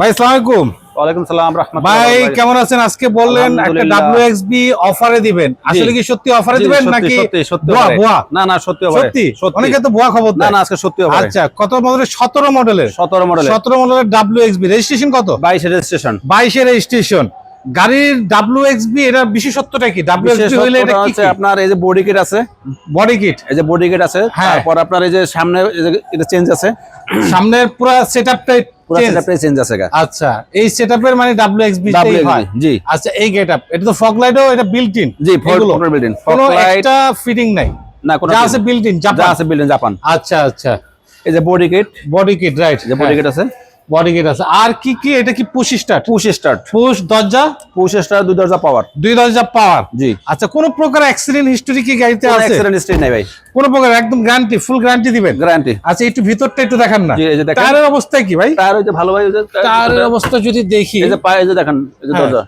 ভাই আলাইকুম। ওয়ালাইকুম সালাম রাহমাতুল্লাহ ভাই কেমন আছেন? আজকে বললেন একটা এক্সবি অফারে দিবেন। আসলে কি সত্যি অফারে দিবেন নাকি সত্যি সত্যি ভুয়া, না না সত্যি। সত্যি? অনেকে তো ভুয়া খবর না না আজকে সত্যি অফারে আচ্ছা কত মডেলের? সতেরো মডেলের। 17 মডেলের। সতেরো মডেলের ডাব্লিউ এক্সবি রেজিস্ট্রেশন কত? 22 রেজিস্ট্রেশন বাইশের রেজিস্ট্রেশন গাড়ির ডাব্লিউ এক্সবি এটা বিশেষত্বটা কি? বিশেষ হইলে এটা কি আপনার এই যে বডি কিট আছে। বডি কিট এই যে বডি কিট আছে হ্যাঁ। তারপর আপনার এই যে সামনে এটা চেঞ্জ আছে। সামনের পুরো সেটআপটাই পুরো সেটআপটাই চেঞ্জ আছে আচ্ছা এই সেটআপের মানে এক্সবি ডাব্লিউ হয়? জি। আচ্ছা এই গেটআপ এটা তো ফগ লাইটও এটা বিল্ট ইন জি কোনো লাইট এক্সট্রা ফিটিং নাই। না কোনো যা আছে বিল্ট ইন যা জাপান আছে বিল্ডিং জাপান আচ্ছা আচ্ছা। এই যে body kit body kit right যে বডি কিট আছে। বডি গেট আছে। আর কি কি? এটা কি push start push start push দরজা? পুশ স্টার্ট দুই দরজা পাওয়ার দুই দরজা পাওয়ার জি। আচ্ছা কোন প্রকার অ্যাক্সিডেন্ট হিস্টরি কি গাড়িতে আছে? অ্যাক্সিডেন্ট হিস্ট্রি নাই ভাই। কোন প্রকার একদম গ্যারান্টি ফুল গ্যারান্টি দিবেন? গ্যারান্টি আচ্ছা একটু ভিতরটা একটু দেখান না। জি এই যে দেখেন। টায়ারের অবস্থা কি ভাই? টায়ার ওই ভালো ভাই টায়ারের অবস্থা যদি দেখি। এই যে পায়ে যে দেখেন এই যে হ্যাঁ। দরজা।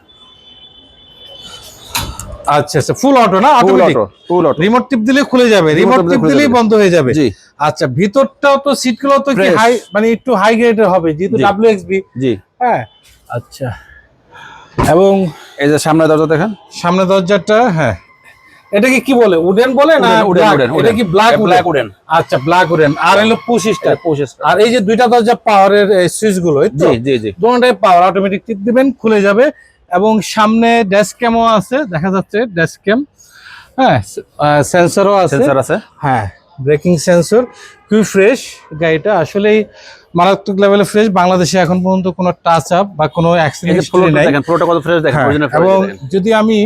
আচ্ছা আচ্ছা ফুল অটো না? Automatic auto full auto remote টিপ দিলে খুলে যাবে রিমোট টিপ টিপ দিলে দিলেই বন্ধ হয়ে যাবে। জি। আচ্ছা ভিতরটাও তো সিটগুলো তো কি হাই মানে একটু হাই গ্রেডের হবে যেহেতু জি। জি। হ্যাঁ আচ্ছা। এবং এই যে সামনে দরজা দেখেন? সামনে দরজাটা হ্যাঁ। এটাকে কি বলে উডেন বলে না উডেন এটা কি ব্ল্যাক ব্ল্যাক উডেন আচ্ছা ব্ল্যাক উডেন আর হলো পুশ স্টার আর এই যে দুইটা দরজা পাওয়ারের সুইচগুলো? জি জি জি। দুটোটাই পাওয়ার অটোমেটিক টিপ দিবেন খুলে যাবে। এবং সামনে ড্যাশ ক্যামও আছে দেখা যাচ্ছে ড্যাশ ক্যাম হ্যাঁ সেন্সরও আছে। সেন্সর আছে। হ্যাঁ ব্রেকিং সেন্সর খুবই ফ্রেশ গাড়িটা আসলেই মারাত্মক লেভেলে ফ্রেশ বাংলাদেশে এখন পর্যন্ত কোনো টাচ আপ বা কোনো অ্যাক্সিডেন্ট যে দেখেন ফ্লোরটা কত ফ্রেশ দেখেন অরিজিনাল এবং যদি আমি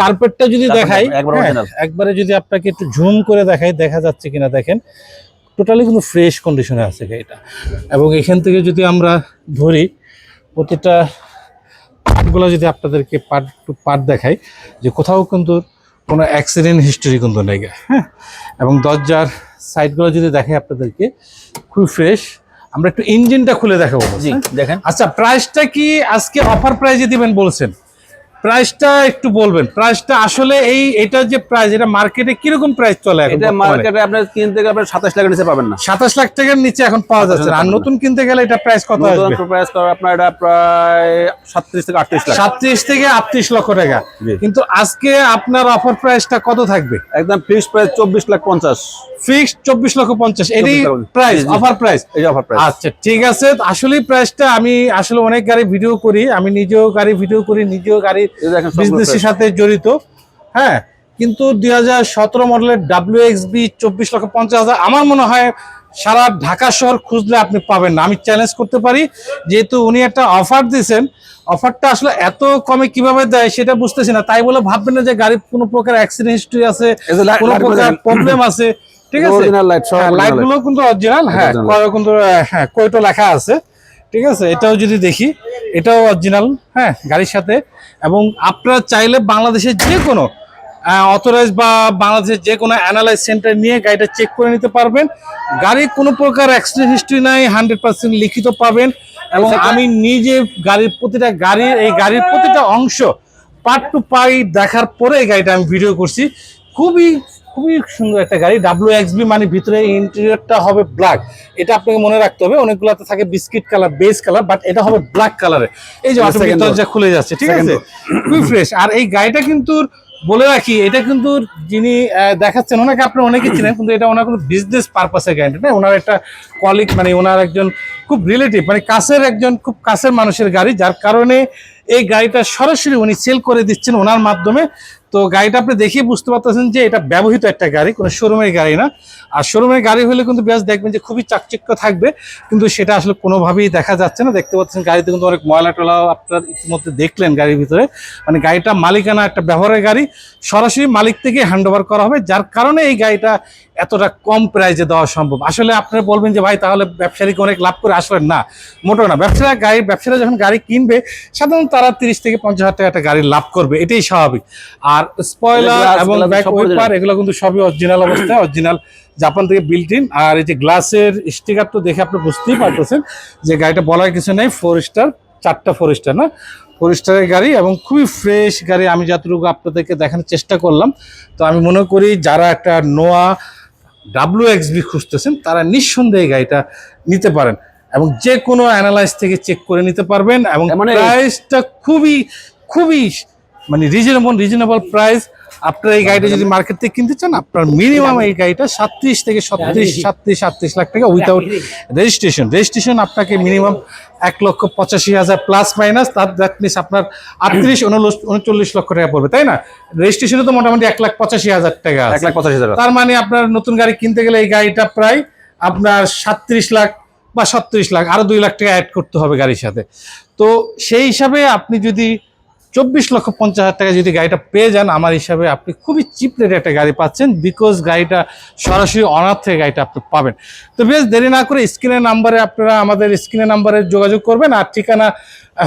কার্পেটটা যদি দেখাই একবার হ্যাঁ, একবারে যদি আপনাকে একটু জুম করে দেখাই দেখা যাচ্ছে কিনা দেখেন টোটালি কিন্তু ফ্রেশ কন্ডিশনে আছে গাড়িটা। এবং এখান থেকে যদি আমরা ধরি প্রতিটা পার্টগুলো যদি আপনাদেরকে পার্ট টু পার্ট দেখাই যে কোথাও কিন্তু কোনো অ্যাক্সিডেন্ট হিস্টোরি কিন্তু নেই হ্যাঁ? এবং দরজার সাইডগুলো যদি দেখাই আপনাদেরকে খুব ফ্রেশ আমরা একটু ইঞ্জিনটা খুলে দেখাবো জি হ্যাঁ? দেখেন। আচ্ছা প্রাইসটা কি আজকে অফার প্রাইজে দিবেন বলছেন? প্রাইসটা একটু বলবেন। প্রাইসটা আসলে এই এটা যে প্রাইস এটা মার্কেটে কীরকম প্রাইস চলে এখন এটা মার্কেটে আপনি কিনতে গেলে আপনি 27 লাখের নিচে পাবেন না। সাতাশ লাখ টাকার নিচে এখন পাওয়া যাচ্ছে আর নতুন কিনতে গেলে এটা প্রাইস কত নতুন প্রাইস করে আপনার এটা প্রায় 37 থেকে 38 লাখ। সাতত্রিশ থেকে আটত্রিশ লক্ষ টাকা। কিন্তু আজকে আপনার অফার প্রাইসটা কত থাকবে? একদম ফিক্সড প্রাইস 24 লাখ 50 ফিক্সড চব্বিশ লক্ষ পঞ্চাশ। এটাই প্রাইস। অফার প্রাইস এই অফার প্রাইস আচ্ছা ঠিক আছে। আসলে প্রাইসটা আমি আসলে অনেক গাড়ি ভিডিও করি। আমি নিজেও গাড়ি ভিডিও করি নিজেও গাড়ি বিজনেসের সাথে জড়িত। হ্যাঁ কিন্তু দুই হাজার সতেরো মডেলের ডাব্লিউ এক্স বি চব্বিশ লক্ষ পঞ্চাশ হাজার আমার মনে হয় সারা ঢাকা শহর খুঁজলে আপনি পাবেন না। আমি চ্যালেঞ্জ করতে পারি যেহেতু উনি একটা অফার দিয়েছেন। অফারটা আসলে এত কমে কীভাবে দেয় সেটা বুঝতেছি না। তাই বলে ভাববেন না যে গাড়ির কোনো প্রকার অ্যাক্সিডেন্ট হিস্ট্রি আছে কোনো প্রকার প্রবলেম আছে। ঠিক আছে? সব হ্যাঁ, কিন্তু অরিজিনাল হ্যাঁ কিন্তু হ্যাঁ কয়টো লেখা আছে। ঠিক আছে? এটাও যদি দেখি এটাও অরিজিনাল হ্যাঁ গাড়ির সাথে। এবং আপনারা চাইলে বাংলাদেশের যে কোনো অথরাইজ বা বাংলাদেশের যে কোনো অ্যানালাইজ সেন্টার নিয়ে গাড়িটা চেক করে নিতে পারবেন। গাড়ির কোনো প্রকার অ্যাক্সিডেন্ট হিস্ট্রি নাই হান্ড্রেড পার্সেন্ট লিখিত পাবেন। এবং আমি নিজে গাড়ির প্রতিটা গাড়ির এই গাড়ির প্রতিটা অংশ পার্ট টু পাই দেখার পরে এই গাড়িটা আমি ভিডিও করছি। খুবই খুবই সুন্দর একটা গাড়ি। ডাব্লিউ এক্সবি মানে ভিতরে ইন্টেরিয়রটা হবে ব্ল্যাক এটা আপনাকে মনে রাখতে হবে অনেকগুলোতে থাকে biscuit colour base colour but এটা হবে ব্ল্যাক কালারে এই যে। দরজা খুলে যাচ্ছে ঠিক আছে? খুবই ফ্রেশ আর এই গাড়িটা কিন্তু বলে রাখি এটা কিন্তু যিনি দেখাচ্ছেন ওনাকে আপনি অনেকে চিনেন কিন্তু এটা ওনার কোনো বিজনেস পারপাসের গাড়ি না। ওনার একটা কলিগ মানে ওনার একজন খুব রিলেটিভ মানে কাছের একজন খুব কাছের মানুষের গাড়ি যার কারণে এই গাড়িটা সরাসরি উনি সেল করে দিচ্ছেন ওনার মাধ্যমে। তো গাড়িটা আপনি দেখিয়ে বুঝতে পারতেছেন যে এটা ব্যবহৃত একটা গাড়ি, কোনো শোরুমের গাড়ি না। আর শোরুমের গাড়ি হলে কিন্তু বেশ দেখবেন যে খুবই চাকচিক্য থাকবে, কিন্তু সেটা আসলে কোনোভাবেই দেখা যাচ্ছে না। দেখতে পাচ্ছেন গাড়িতে কিন্তু অনেক ময়লা টলা আপনারা ইতিমধ্যে দেখলেন গাড়ির ভিতরে। মানে গাড়িটা মালিকানা একটা ব্যবহারের গাড়ি, সরাসরি মালিক থেকে হ্যান্ড করা হবে, যার কারণে এই গাড়িটা এতটা কম প্রাইজে দেওয়া সম্ভব। আসলে আপনারা বলবেন যে, ভাই, তাহলে ব্যবসায়ীকে অনেক লাভ করে আসলে না। মোটো না, ব্যবসায়ীরা গাড়ি ব্যবসায়ীরা যখন গাড়ি কিনবে, সাধারণত তারা তিরিশ থেকে পঞ্চাশ হাজার টাকা একটা গাড়ি লাভ করবে এটাই স্বাভাবিক। আর স্পয়লার এবং ব্যাক ওয়েপার এগুলো কিন্তু সবই অরিজিনাল অবস্থায় অরিজিনাল জাপান থেকে বিল্ট ইন আর এই যে গ্লাসের স্টিকার তো দেখে আপনি বুঝতেই পারতেছেন যে গাড়িটা বলার কিছু নেই ফোর স্টার চারটা ফোর স্টার না? ফোর স্টারের গাড়ি এবং খুবই ফ্রেশ গাড়ি আমি যতটুকু আপনাদেরকে দেখানোর চেষ্টা করলাম। তো আমি মনে করি যারা একটা নোয়া ডাব্লিউ এক্সবি খুঁজতেছেন তারা নিঃসন্দেহে গাড়িটা নিতে পারেন। এবং যে কোনো অ্যানালাইজ থেকে চেক করে নিতে পারবেন এবং মানে- প্রাইসটা খুবই খুবই মানে রিজনেবল রিজনেবল প্রাইস আপনার এই গাড়িটা যদি মার্কেট থেকে কিনতে চান আপনার মিনিমাম এই গাড়িটা সাতত্রিশ থেকে ছত্রিশ সাতত্রিশ সাতত্রিশ লাখ টাকা উইথাউট রেজিস্ট্রেশন রেজিস্ট্রেশন আপনাকে মিনিমাম এক লক্ষ পঁচাশি হাজার প্লাস মাইনাস তার দ্যাট মিনস আপনার আটত্রিশ উনচল্লিশ লক্ষ টাকা পড়বে তাই না? রেজিস্ট্রেশনে তো মোটামুটি এক লাখ পঁচাশি হাজার টাকা এক লাখ পঁচাশি হাজার তার মানে আপনার নতুন গাড়ি কিনতে গেলে এই গাড়িটা প্রায় আপনার সাতত্রিশ লাখ বা সত্রিশ লাখ, আরও দুই লাখ টাকা অ্যাড করতে হবে গাড়ির সাথে। তো সেই হিসাবে আপনি যদি চব্বিশ লক্ষ পঞ্চাশ হাজার টাকা যদি গাড়িটা পেয়ে যান, আমার হিসাবে আপনি খুবই চিপ রেটে একটা গাড়ি পাচ্ছেন বিকজ গাড়িটা সরাসরি অনার থেকে গাড়িটা আপনি পাবেন। তো বেশ, দেরি না করে স্ক্রিনের নাম্বারে আপনারা আমাদের স্ক্রিনের নাম্বারে যোগাযোগ করবেন। আর ঠিকানা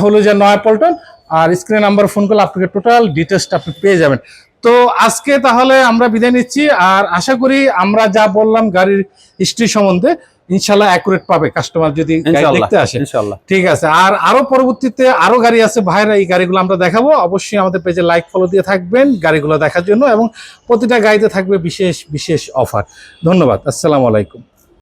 হলো যে নয়াপল্টন আর স্ক্রিনের নাম্বার ফোন করলে আপনাকে টোটাল ডিটেলসটা আপনি পেয়ে যাবেন। তো আজকে তাহলে আমরা বিদায় নিচ্ছি, আর আশা করি আমরা যা বললাম গাড়ির হিস্ট্রি সম্বন্ধে ইনশাল্লাহ অ্যাকুরেট পাবে কাস্টমার যদি দেখতে আসে। ইনশাল্লাহ। ঠিক আছে আর আরও পরবর্তীতে আরও গাড়ি আছে ভাইরা এই গাড়িগুলো আমরা দেখাবো। অবশ্যই আমাদের পেজে লাইক ফলো দিয়ে থাকবেন গাড়িগুলো দেখার জন্য এবং প্রতিটা গাড়িতে থাকবে বিশেষ বিশেষ অফার ধন্যবাদ আসসালামু আলাইকুম।